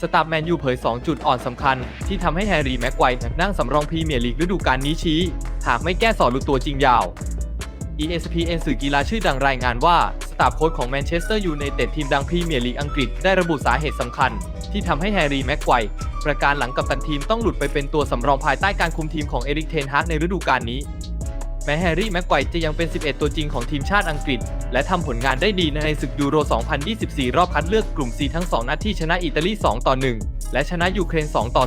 สตาร์แมนยูเผย 2 จุดอ่อนสำคัญ ที่ทำให้แฮร์รี่แม็กไกวร์นั่งสำรองพรีเมียร์ลีกฤดูกาลนี้ชี้ หากไม่แก้สอดรูตัวจริงยาว ESPN สื่อกีฬาชื่อดังรายงานว่า สตาฟโค้ชของแมนเชสเตอร์ยูไนเต็ดทีมดังพรีเมียร์ลีกอังกฤษได้ระบุสาเหตุสำคัญ ที่ทำให้แฮร์รี่แม็กไกวร์ประการหลังกับตันทีมต้องหลุดไปเป็นตัวสำรองภายใต้การคุมทีมของเอริกเทนฮากในฤดูกาลนี้ แม้แฮร์รี่แม็กไกว์จะยังเป็น 11 ตัวจริงของทีมชาติอังกฤษ และทำผลงานได้ดีในศึกยูโร 2024 รอบคัดเลือกกลุ่ม C ทั้ง 2 นัดที่ชนะอิตาลี 2 ต่อ 1 และชนะยูเครน 2 ต่อ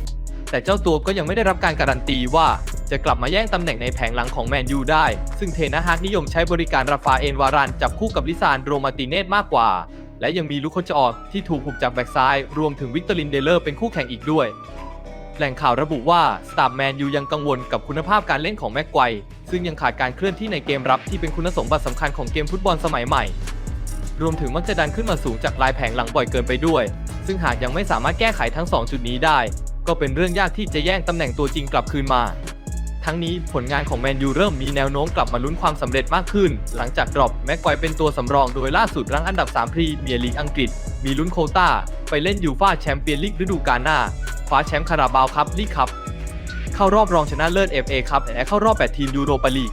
0 แต่เจ้าตัวก็ยังไม่ได้รับการการันตีว่า จะกลับมาแย่งตำแหน่งในแผงหลังของแมนยูได้ ซึ่งเทนะฮากนิยมใช้บริการราฟาเอลวารานจับคู่กับลิซานโรมาติเนสมากกว่า และยังมีลูกโคชออกที่ถูกหุบจากแบ็กซ้าย รวมถึงวิกตอรินเดเลอร์เป็นคู่แข่งอีกด้วย แหล่งข่าวระบุว่าสตาร์แมนยูยังกังวลกับคุณภาพการเล่นของแม็กไกว์ซึ่งยังขาดการเคลื่อนที่ในเกมรับที่เป็นคุณสมบัติสำคัญของเกมฟุตบอลสมัยใหม่ รวมถึงมักจะดันขึ้นมาสูงจากลายแผงหลังบ่อยเกินไปด้วย ซึ่งหากยังไม่สามารถแก้ไขทั้ง 2 จุดนี้ได้ ก็เป็นเรื่องยากที่จะแย่งตำแหน่งตัวจริงกลับคืนมา ทั้งนี้ผลงานของแมนยูเริ่มมีแนวโน้มกลับมาลุ้นความสำเร็จมากขึ้น หลังจากดรอปแม็กไกว์เป็นตัวสำรองโดยล่าสุดรั้งอันดับ3พรีเมียร์ลีกอังกฤษ มีลุ้นโคต้าไปเล่นยูฟ่าแชมเปี้ยนลีกฤดูกาลหน้า ว้าแชมป์คาราบาวครับลีกครับ เข้ารอบรองชนะเลิศ FA ครับและเข้ารอบ 8 ทีมยูโรปาลีก